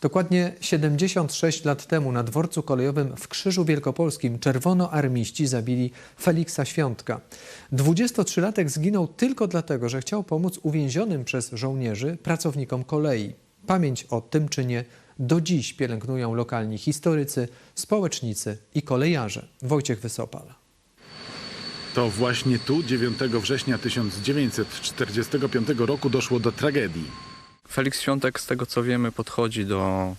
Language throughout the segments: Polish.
Dokładnie 76 lat temu na dworcu kolejowym w Krzyżu Wielkopolskim czerwonoarmiści zabili Feliksa Świątka. 23-latek zginął tylko dlatego, że chciał pomóc uwięzionym przez żołnierzy pracownikom kolei. Pamięć o tym czynie do dziś pielęgnują lokalni historycy, społecznicy i kolejarze. Wojciech Wysopal. To właśnie tu 9 września 1945 roku doszło do tragedii. Felix Świątek, z tego co wiemy, podchodzi do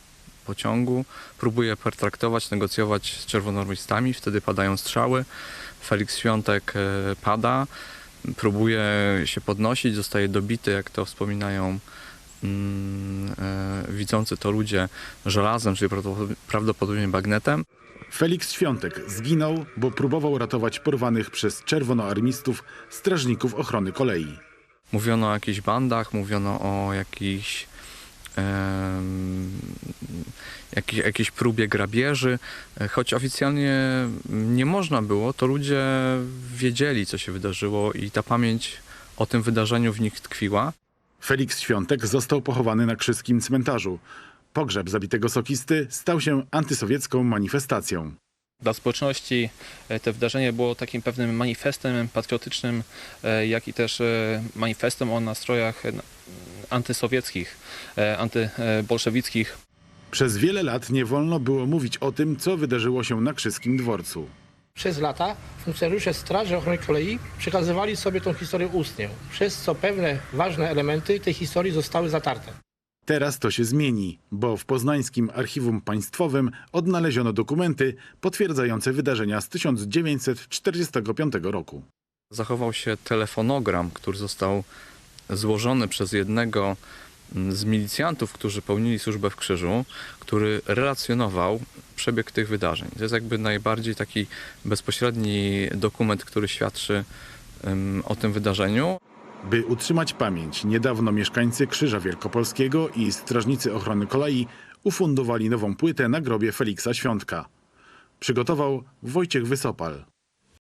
pociągu, próbuje pertraktować, negocjować z czerwonoarmistami, wtedy padają strzały. Felix Świątek e, pada, próbuje się podnosić, zostaje dobity, jak to wspominają mm, e, widzący to ludzie, żelazem, czyli prawdopodobnie bagnetem. Felix Świątek zginął, bo próbował ratować porwanych przez czerwonoarmistów strażników ochrony kolei. Mówiono o jakichś bandach, mówiono o jakichś, jakiej, jakiejś próbie grabieży. Choć oficjalnie nie można było, to ludzie wiedzieli, co się wydarzyło i ta pamięć o tym wydarzeniu w nich tkwiła. Felix Świątek został pochowany na krzyskim cmentarzu. Pogrzeb zabitego sokisty stał się antysowiecką manifestacją. Dla społeczności e, to wydarzenie było takim pewnym manifestem patriotycznym, e, jak i też e, manifestem o nastrojach antysowieckich, antybolszewickich. Przez wiele lat nie wolno było mówić o tym, co wydarzyło się na krzyskim dworcu. Przez lata funkcjonariusze Straży Ochrony Kolei przekazywali sobie tą historię ustnie, przez co pewne ważne elementy tej historii zostały zatarte. Teraz to się zmieni, bo w poznańskim Archiwum Państwowym odnaleziono dokumenty potwierdzające wydarzenia z 1945 roku. Zachował się telefonogram, który został złożony przez jednego mm, z milicjantów, którzy pełnili służbę w Krzyżu, który relacjonował przebieg tych wydarzeń. To jest jakby najbardziej taki bezpośredni dokument, który świadczy em, o tym wydarzeniu. By utrzymać pamięć, niedawno mieszkańcy Krzyża Wielkopolskiego i strażnicy ochrony kolei ufundowali nową płytę na grobie Feliksa Świątka. Przygotował Wojciech Wysopal.